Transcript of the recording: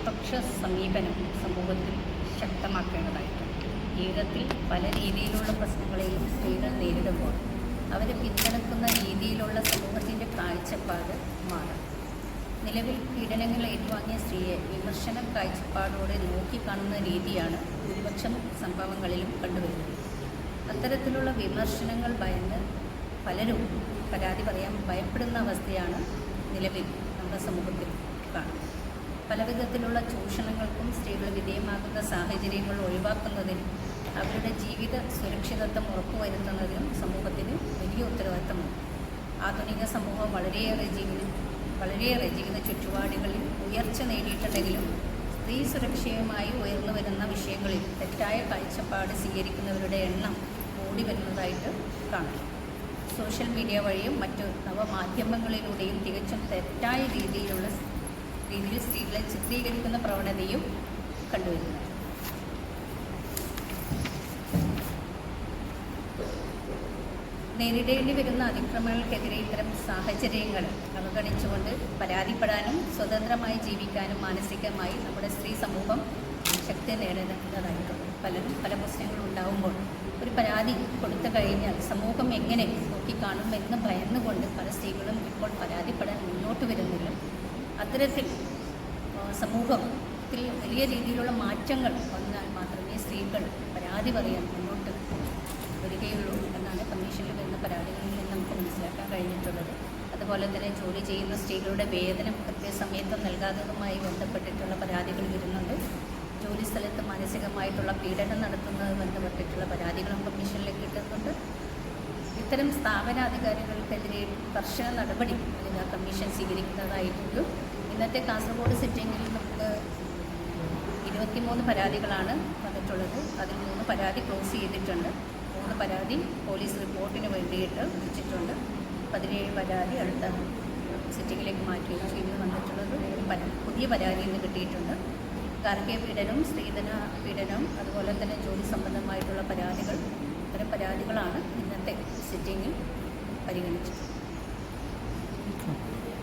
സ്ത്രീപക്ഷ സമീപനം സമൂഹത്തിൽ ശക്തമാക്കേണ്ടതായിട്ടുണ്ട്. ജീവിതത്തിൽ പല രീതിയിലുള്ള പ്രശ്നങ്ങളെയും സ്ത്രീകൾ നേരിടുമ്പോൾ അവരെ പിന്തുണക്കുന്ന രീതിയിലുള്ള സമൂഹത്തിന്റെ കാഴ്ചപ്പാട് മാറും. നിലവിൽ പീഡനങ്ങൾ ഏറ്റുവാങ്ങിയ സ്ത്രീയെ വിമർശന കാഴ്ചപ്പാടോടെ നോക്കിക്കാണുന്ന രീതിയാണ് ഭൂരിപക്ഷം സംഭവങ്ങളിലും കണ്ടുവരുന്നത്. അത്തരത്തിലുള്ള വിമർശനങ്ങൾ ഭയന്ന് പലരും പരാതി പറയാൻ ഭയപ്പെടുന്ന അവസ്ഥയാണ് നിലവിൽ നമ്മുടെ സമൂഹത്തിൽ കാണുന്നത്. പലവിധത്തിലുള്ള ചൂഷണങ്ങൾക്കും സ്ത്രീകൾ വിധേയമാകുന്ന സാഹചര്യങ്ങൾ ഒഴിവാക്കുന്നതിനും അവരുടെ ജീവിത സുരക്ഷിതത്വം ഉറപ്പുവരുത്തുന്നതിനും സമൂഹത്തിന് വലിയ ഉത്തരവാദിത്തമാണ് ആധുനിക സമൂഹം വളരെയേറെ ജീവിത വളരെയേറെ ജീവിത ചുറ്റുപാടുകളിൽ ഉയർച്ച നേടിയിട്ടുണ്ടെങ്കിലും സ്ത്രീ സുരക്ഷയുമായി ഉയർന്നു വരുന്ന വിഷയങ്ങളിൽ തെറ്റായ കാഴ്ചപ്പാട് സ്വീകരിക്കുന്നവരുടെ എണ്ണം കൂടി വരുന്നതായിട്ട് കാണാം. സോഷ്യൽ മീഡിയ വഴിയും മറ്റു നവമാധ്യമങ്ങളിലൂടെയും തികച്ചും തെറ്റായ രീതിയിലുള്ള രീതിയിൽ സ്ത്രീകളെ ചിത്രീകരിക്കുന്ന പ്രവണതയും കണ്ടുവരുന്നു. നേരിടേണ്ടി വരുന്ന അതിക്രമങ്ങൾക്കെതിരെ ഇത്തരം സാഹചര്യങ്ങൾ അവഗണിച്ചുകൊണ്ട് പരാതിപ്പെടാനും സ്വതന്ത്രമായി ജീവിക്കാനും മാനസികമായി നമ്മുടെ സ്ത്രീ സമൂഹം ശക്തി നേടേണ്ടതായിട്ടുണ്ട് പലരും പല പ്രശ്നങ്ങളും ഉണ്ടാകുമ്പോൾ ഒരു പരാതി കൊടുത്തു കഴിഞ്ഞാൽ സമൂഹം എങ്ങനെ നോക്കിക്കാണുമെന്ന് ഭയന്നുകൊണ്ട് പല സ്ത്രീകളും ഇപ്പോൾ പരാതിപ്പെടാൻ മുന്നോട്ട് വരുന്നില്ല. അത്തരത്തിൽ സമൂഹത്തിൽ വലിയ രീതിയിലുള്ള മാറ്റങ്ങൾ വന്നാൽ മാത്രമേ സ്ത്രീകൾ പരാതി പറയാൻ മുന്നോട്ട് വരികയുള്ളൂ എന്നാണ് കമ്മീഷനിൽ വരുന്ന പരാതികളിൽ നിന്ന് നമുക്ക് മനസ്സിലാക്കാൻ കഴിഞ്ഞിട്ടുള്ളത്. അതുപോലെ തന്നെ ജോലി ചെയ്യുന്ന സ്ത്രീകളുടെ വേതനം കൃത്യസമയത്ത് നൽകാത്തതുമായി ബന്ധപ്പെട്ടിട്ടുള്ള പരാതികൾ വരുന്നുണ്ട്. ജോലി സ്ഥലത്ത് മാനസികമായിട്ടുള്ള പീഡനം നടത്തുന്നത് ബന്ധപ്പെട്ടിട്ടുള്ള പരാതികളും ഇത്തരം സ്ഥാപനാധികാരികൾക്കെതിരെ കർശന നടപടി വനിതാ കമ്മീഷൻ സ്വീകരിക്കുന്നതായിരിക്കും ഇന്നത്തെ കാസർഗോഡ് സിറ്റിംഗിൽ നമുക്ക് ഇരുപത്തിമൂന്ന് പരാതികളാണ് വന്നിട്ടുള്ളത്. അതിൽ മൂന്ന് പരാതി ക്ലോസ് ചെയ്തിട്ടുണ്ട്. മൂന്ന് പരാതി പോലീസ് റിപ്പോർട്ടിന് വേണ്ടിയിട്ട് വെച്ചിട്ടുണ്ട്. പതിനേഴ് പരാതി അടുത്ത സിറ്റിങ്ങിലേക്ക് മാറ്റി വെച്ചു ഇന്ന് വന്നിട്ടുള്ളത് പുതിയ പരാതി ഇന്ന് കിട്ടിയിട്ടുണ്ട്. ഗാർഹിക പീഡനം സ്ത്രീധന പീഡനം അതുപോലെ തന്നെ ജോലി സംബന്ധമായിട്ടുള്ള പരാതികൾ ഇത്തരം പരാതികളാണ് ഇന്നത്തെ പരിഗണിച്ചു